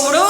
Seguro.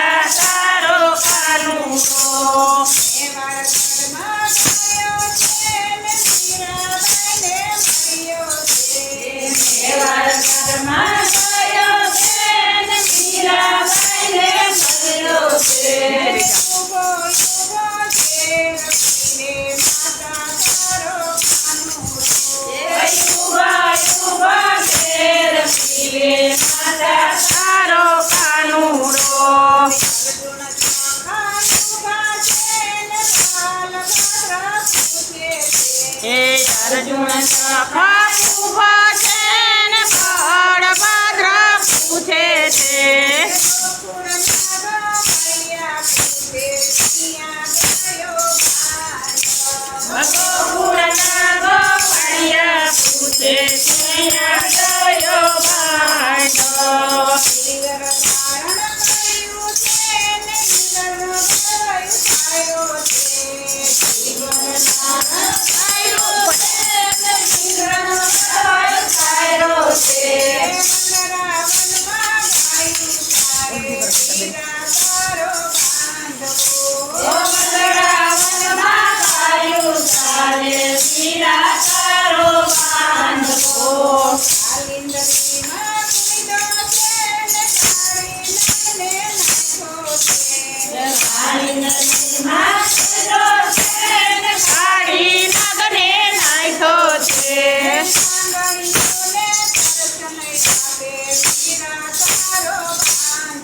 દર્શન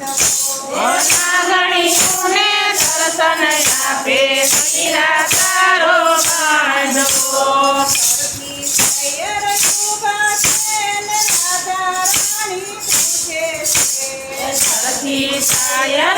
આપે? પૈરા તારો બાંધવો. સરથી સાયર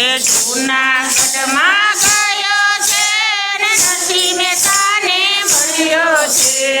એ જૂનાગઢમાં ગયો છે ને નરસિંહ મહેતાને મળ્યો છે.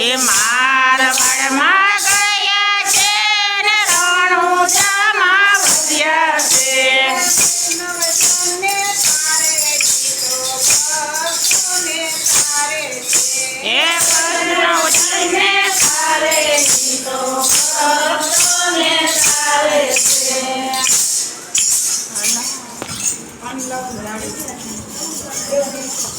એ માર માર